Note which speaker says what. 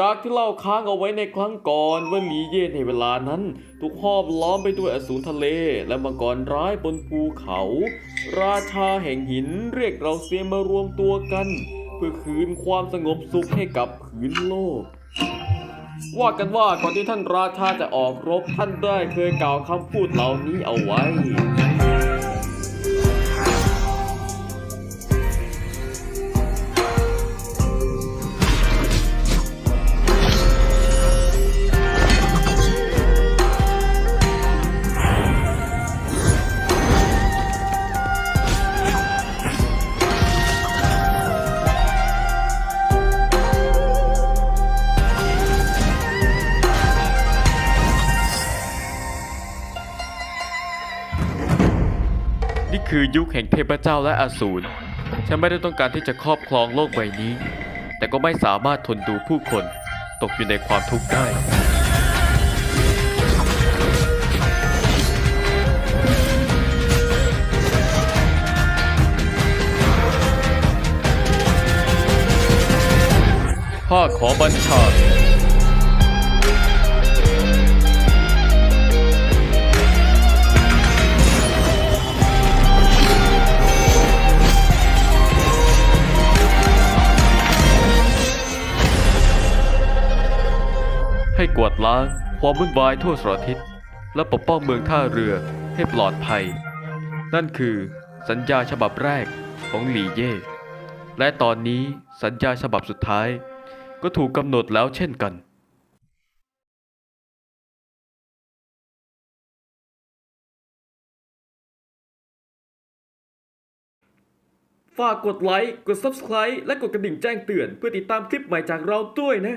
Speaker 1: จากที่เล่าค้างเอาไว้ในครั้งก่อนว่าหลีเย่ในเวลานั้น ถูกห้อมล้อมไปด้วยอสูรทะเล และมังกรร้ายบนภูเขา ราชาแห่งหินเรียกเราเซียนมารวมตัวกัน เพื่อคืนความสงบสุขให้กับผืนโลก ว่ากันว่าก่อนที่ท่านราชาจะออกรบท่านได้เคยกล่าวคำพูดเหล่านี้เอาไว้ นี่คือยุคแห่งเทพเจ้าและอสูร ฉันไม่ได้ต้องการที่จะครอบครองโลกใบนี้ แต่ก็ไม่สามารถทนดูผู้คนตกอยู่ในความทุกข์ได้ข้าขอบัญชา ให้กวาดล้างความวุ่นวายทั่วสารทิศ และปกป้องเมืองท่าเรือให้ปลอดภัย นั่นคือสัญญาฉบับแรกของหลี่เย่และตอนนี้สัญญาฉบับสุดท้าย ก็ถูกกำหนดแล้วเช่นกันฝากกดไลค์ กด Subscribe และกดกระดิ่งแจ้งเตือน เพื่อติดตามคลิปใหม่จากเราด้วยนะ